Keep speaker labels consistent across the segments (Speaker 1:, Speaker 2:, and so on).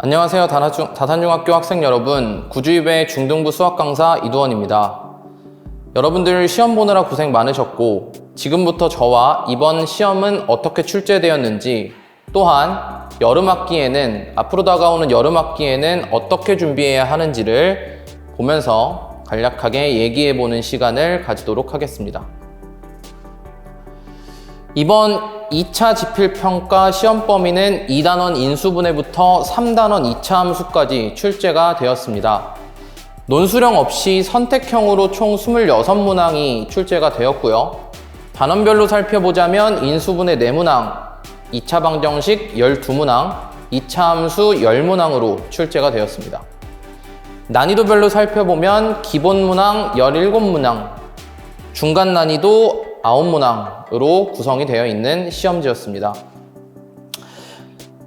Speaker 1: 안녕하세요. 다산중- 다산중학교 학생 여러분. 구주입의 중등부 수학 강사 이두원입니다. 여러분들 시험 보느라 고생 많으셨고, 지금부터 저와 이번 시험은 어떻게 출제되었는지, 또한 여름 학기에는, 앞으로 다가오는 여름 학기에는 어떻게 준비해야 하는지를 보면서 간략하게 얘기해 보는 시간을 가지도록 하겠습니다. 이번 2차 지필평가 시험 범위는 2단원 인수분해부터 3단원 2차 함수까지 출제가 되었습니다. 논수령 없이 선택형으로 총 26문항이 출제가 되었고요. 단원별로 살펴보자면 인수분해 4문항, 2차 방정식 12문항, 2차 함수 10문항으로 출제가 되었습니다. 난이도별로 살펴보면 기본 문항 17문항, 중간 난이도 9문항으로 구성이 되어 있는 시험지였습니다.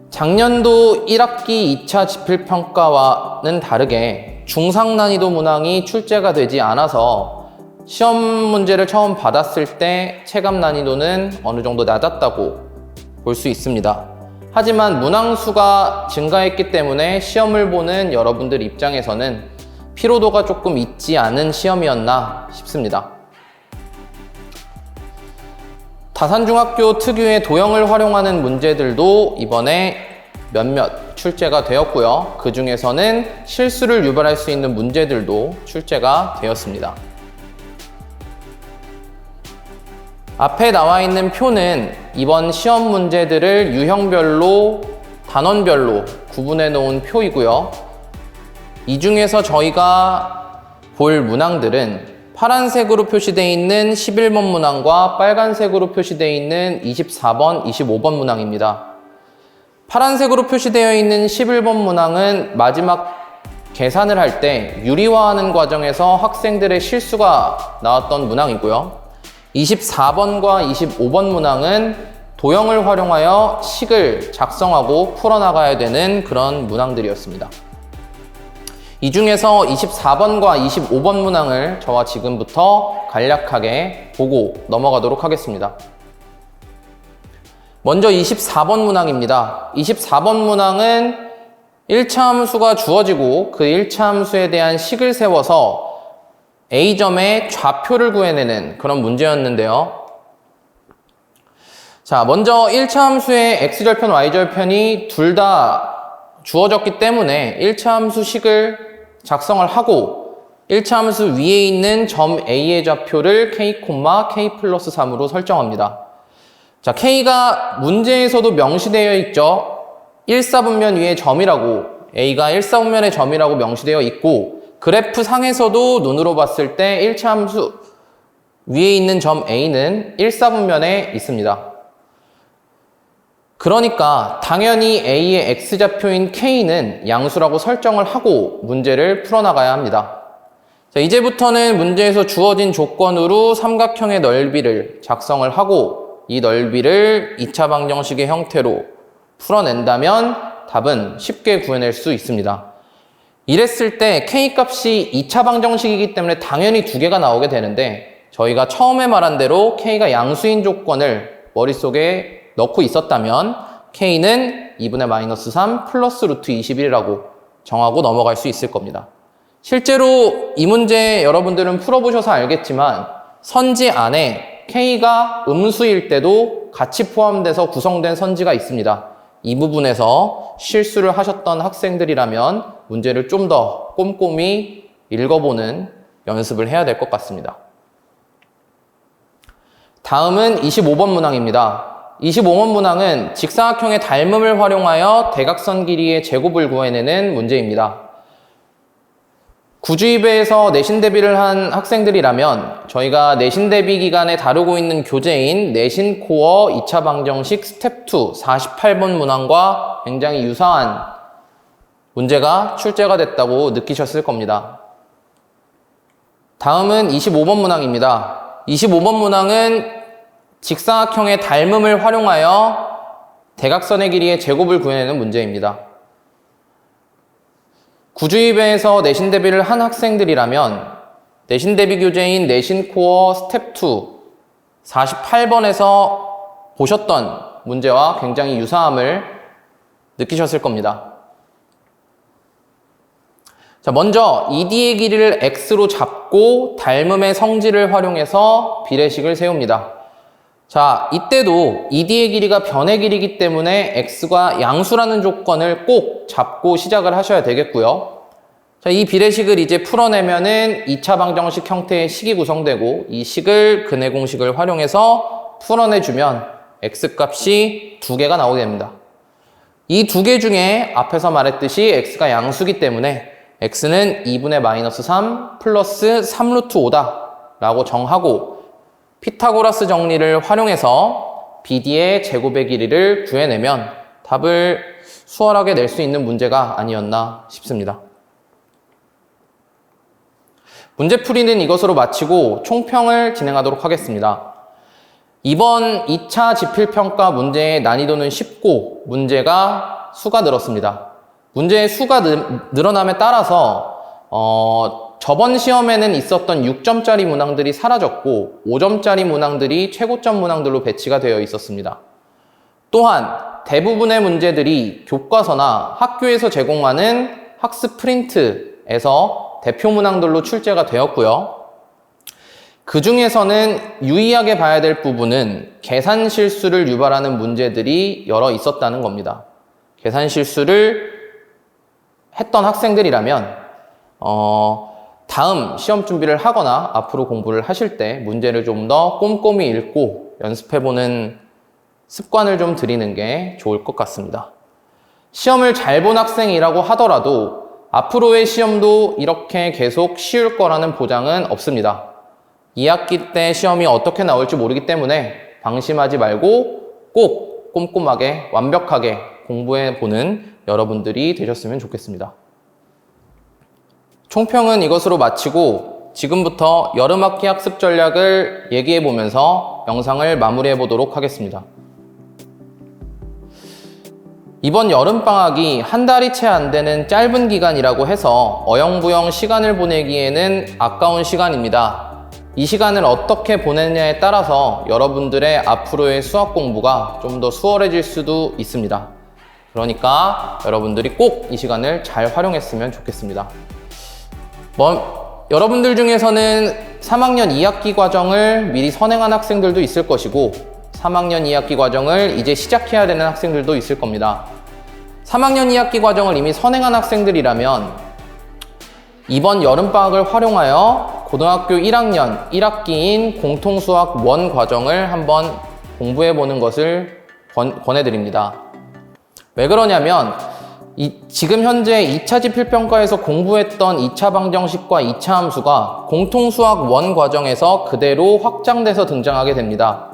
Speaker 1: 작년도 1학기 2차 지필평가와는 다르게 중상 난이도 문항이 출제가 되지 않아서 시험 문제를 처음 받았을 때 체감 난이도는 어느 정도 낮았다고 볼 수 있습니다. 하지만 문항 수가 증가했기 때문에 시험을 보는 여러분들 입장에서는 피로도가 조금 있지 않은 시험이었나 싶습니다. 다산중학교 특유의 도형을 활용하는 문제들도 이번에 몇몇 출제가 되었고요. 그 중에서는 실수를 유발할 수 있는 문제들도 출제가 되었습니다. 앞에 나와 있는 표는 이번 시험 문제들을 유형별로 단원별로 구분해 놓은 표이고요. 이 중에서 저희가 볼 문항들은 파란색으로 표시되어 있는 11번 문항과 빨간색으로 표시되어 있는 24번, 25번 문항입니다. 파란색으로 표시되어 있는 11번 문항은 마지막 계산을 할 때 유리화하는 과정에서 학생들의 실수가 나왔던 문항이고요. 24번과 25번 문항은 도형을 활용하여 식을 작성하고 풀어나가야 되는 그런 문항들이었습니다. 이 중에서 24번과 25번 문항을 저와 지금부터 간략하게 보고 넘어가도록 하겠습니다. 먼저 24번 문항입니다. 24번 문항은 1차 함수가 주어지고 그 1차 함수에 대한 식을 세워서 A점의 좌표를 구해내는 그런 문제였는데요. 자, 먼저 1차 함수의 x절편, y절편이 둘 다 주어졌기 때문에 1차 함수 식을 작성을 하고 1차 함수 위에 있는 점 A의 좌표를 k, k 플러스 3으로 설정합니다. 자, K가 문제에서도 명시되어 있죠. 1사분면 위에 점이라고 A가 1사분면의 점이라고 명시되어 있고 그래프 상에서도 눈으로 봤을 때 1차 함수 위에 있는 점 A는 1사분면에 있습니다. 그러니까 당연히 A의 X좌표인 K는 양수라고 설정을 하고 문제를 풀어나가야 합니다. 자, 이제부터는 문제에서 주어진 조건으로 삼각형의 넓이를 작성을 하고 이 넓이를 2차 방정식의 형태로 풀어낸다면 답은 쉽게 구해낼 수 있습니다. 이랬을 때 K 값이 2차 방정식이기 때문에 당연히 두 개가 나오게 되는데 저희가 처음에 말한 대로 K가 양수인 조건을 머릿속에 넣고 있었다면 K는 2분의 마이너스 3 플러스 루트 21이라고 정하고 넘어갈 수 있을 겁니다. 실제로 이 문제 여러분들은 풀어보셔서 알겠지만 선지 안에 K가 음수일 때도 같이 포함돼서 구성된 선지가 있습니다. 이 부분에서 실수를 하셨던 학생들이라면 문제를 좀 더 꼼꼼히 읽어보는 연습을 해야 될 것 같습니다. 다음은 25번 문항입니다. 25번 문항은 직사각형의 닮음을 활용하여 대각선 길이의 제곱을 구해내는 문제입니다. 구주입에서 내신 대비를 한 학생들이라면 저희가 내신 대비 기간에 다루고 있는 교재인 내신 코어 2차 방정식 스텝 2 48번 문항과 굉장히 유사한 문제가 출제가 됐다고 느끼셨을 겁니다. 다음은 25번 문항입니다. 25번 문항은 직사각형의 닮음을 활용하여 대각선의 길이의 제곱을 구해내는 문제입니다. 구주입에서 내신 대비를 한 학생들이라면 내신 대비 교재인 내신 코어 스텝 2 48번에서 보셨던 문제와 굉장히 유사함을 느끼셨을 겁니다. 자, 먼저 ED의 길이를 x로 잡고 닮음의 성질을 활용해서 비례식을 세웁니다. 자, 이때도 ED의 길이가 변의 길이기 때문에 x가 양수라는 조건을 꼭 잡고 시작을 하셔야 되겠고요. 자, 이 비례식을 이제 풀어내면은 2차 방정식 형태의 식이 구성되고 이 식을 근해 공식을 활용해서 풀어내주면 x 값이 두 개가 나오게 됩니다. 이 두 개 중에 앞에서 말했듯이 x가 양수기 때문에 x는 2분의 마이너스 3 플러스 3루트 5다 라고 정하고 피타고라스 정리를 활용해서 BD의 제곱의 길이를 구해내면 답을 수월하게 낼 수 있는 문제가 아니었나 싶습니다. 문제풀이는 이것으로 마치고 총평을 진행하도록 하겠습니다. 이번 2차 지필평가 문제의 난이도는 쉽고 문제가 수가 늘었습니다. 문제의 수가 늘, 늘어남에 따라서 어, 저번 시험에는 있었던 6점짜리 문항들이 사라졌고 5점짜리 문항들이 최고점 문항들로 배치가 되어 있었습니다. 또한 대부분의 문제들이 교과서나 학교에서 제공하는 학습 프린트에서 대표 문항들로 출제가 되었고요. 그 중에서는 유의하게 봐야 될 부분은 계산 실수를 유발하는 문제들이 여러 있었다는 겁니다. 계산 실수를 했던 학생들이라면 어, 다음 시험 준비를 하거나 앞으로 공부를 하실 때 문제를 좀 더 꼼꼼히 읽고 연습해보는 습관을 좀 들이는 게 좋을 것 같습니다. 시험을 잘 본 학생이라고 하더라도 앞으로의 시험도 이렇게 계속 쉬울 거라는 보장은 없습니다. 2학기 때 시험이 어떻게 나올지 모르기 때문에 방심하지 말고 꼭 꼼꼼하게 완벽하게 공부해 보는 여러분들이 되셨으면 좋겠습니다. 총평은 이것으로 마치고 지금부터 여름학기 학습 전략을 얘기해 보면서 영상을 마무리해 보도록 하겠습니다. 이번 여름방학이 한 달이 채 안 되는 짧은 기간이라고 해서 어영부영 시간을 보내기에는 아까운 시간입니다. 이 시간을 어떻게 보내느냐에 따라서 여러분들의 앞으로의 수학 공부가 좀 더 수월해질 수도 있습니다. 그러니까 여러분들이 꼭 이 시간을 잘 활용했으면 좋겠습니다. 뭐, 여러분들 중에서는 3학년 2학기 과정을 미리 선행한 학생들도 있을 것이고 3학년 2학기 과정을 이제 시작해야 되는 학생들도 있을 겁니다. 3학년 2학기 과정을 이미 선행한 학생들이라면 이번 여름방학을 활용하여 고등학교 1학년 1학기인 공통수학 원 과정을 한번 공부해 보는 것을 권, 권해드립니다. 왜 그러냐면 이, 지금 현재 2차 지필평가에서 공부했던 2차 방정식과 2차 함수가 공통수학 원 과정에서 그대로 확장돼서 등장하게 됩니다.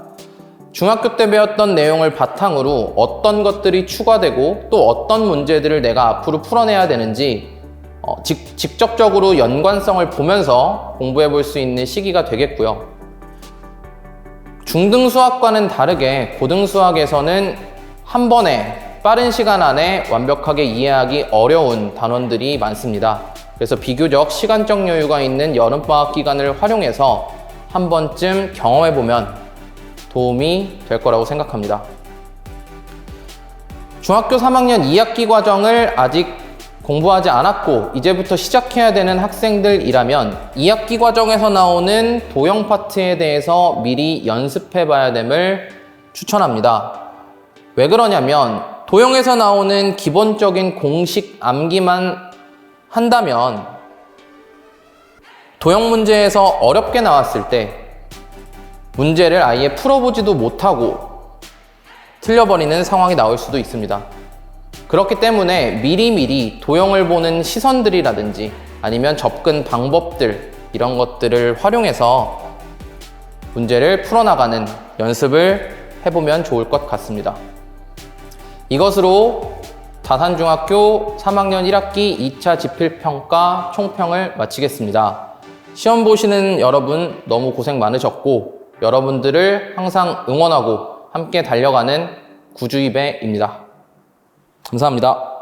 Speaker 1: 중학교 때 배웠던 내용을 바탕으로 어떤 것들이 추가되고 또 어떤 문제들을 내가 앞으로 풀어내야 되는지 어, 직, 직접적으로 연관성을 보면서 공부해 볼 수 있는 시기가 되겠고요. 중등 수학과는 다르게 고등 수학에서는 한 번에 빠른 시간 안에 완벽하게 이해하기 어려운 단원들이 많습니다. 그래서 비교적 시간적 여유가 있는 여름방학 기간을 활용해서 한 번쯤 경험해 보면 도움이 될 거라고 생각합니다. 중학교 3학년 2학기 과정을 아직 공부하지 않았고 이제부터 시작해야 되는 학생들이라면 2학기 과정에서 나오는 도형 파트에 대해서 미리 연습해 봐야 됨을 추천합니다. 왜 그러냐면 도형에서 나오는 기본적인 공식 암기만 한다면 도형 문제에서 어렵게 나왔을 때 문제를 아예 풀어보지도 못하고 틀려버리는 상황이 나올 수도 있습니다. 그렇기 때문에 미리미리 도형을 보는 시선들이라든지 아니면 접근 방법들 이런 것들을 활용해서 문제를 풀어나가는 연습을 해보면 좋을 것 같습니다. 이것으로 다산중학교 3학년 1학기 2차 지필평가 총평을 마치겠습니다. 시험 보시는 여러분 너무 고생 많으셨고 여러분들을 항상 응원하고 함께 달려가는 구주입배입니다. 감사합니다.